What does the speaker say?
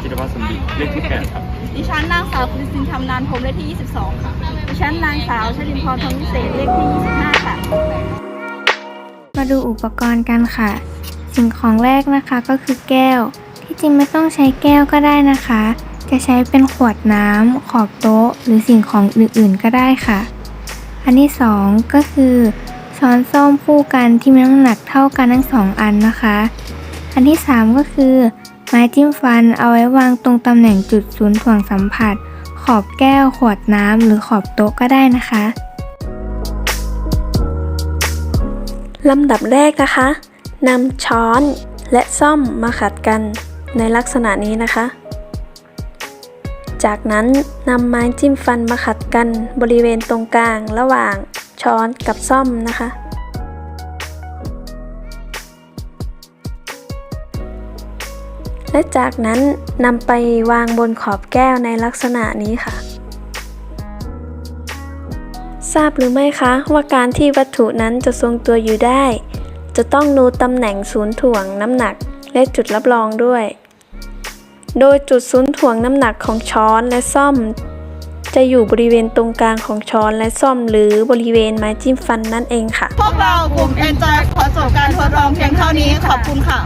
จิรวัฒน์สมบิเลขที่แปดครับ ดิฉันนางสาวคุณสินทำนานพรมเลขที่ 22 ค่ะ ดิฉันนางสาวชลินพรทองวิเศษเลขที่ 25 ค่ะ มาดูอุปกรณ์กันค่ะ สิ่งของแรกนะคะก็คือแก้ว ที่จริงไม่ต้องใช้แก้วก็ได้นะคะ จะใช้เป็นขวดน้ำขอบโต๊ะ หรือสิ่งของอื่นๆก็ได้ค่ะ อันที่สองก็คือ ช้อนส้อมคู่กันที่มีน้ำหนักเท่ากันทั้งสองอันนะคะ อันที่สามก็คือ ไม้จิ้มฟันเอาไว้วางตรงตำแหน่งจุดศูนย์ถ่วงสัมผัส ขอบแก้ว ขวดน้ำ หรือขอบโต๊ะก็ได้นะคะลำดับแรกนะคะนำช้อนและซ่อมมาขัดกันในลักษณะนี้นะคะ จากนั้นนำไม้จิ้มฟันมาขัดกันบริเวณตรงกลางระหว่างช้อนกับซ่อมนะคะ และจากนั้นนำไปวางบนขอบแก้วในลักษณะนี้ค่ะ ทราบหรือไม่คะว่าการที่วัตถุนั้นจะทรงตัวอยู่ได้ จะต้องรู้ตำแหน่งศูนย์ถ่วงน้ำหนักและจุดรับรองด้วย โดยจุดศูนย์ถ่วงน้ำหนักของช้อนและซ่อม จะอยู่บริเวณตรงกลางของช้อนและซ่อมหรือบริเวณไม้จิ้มฟันนั่นเองค่ะ พวกเรากลุ่ม Enjoy ขอจบการทดลองเพียงเท่านี้ขอบคุณค่ะ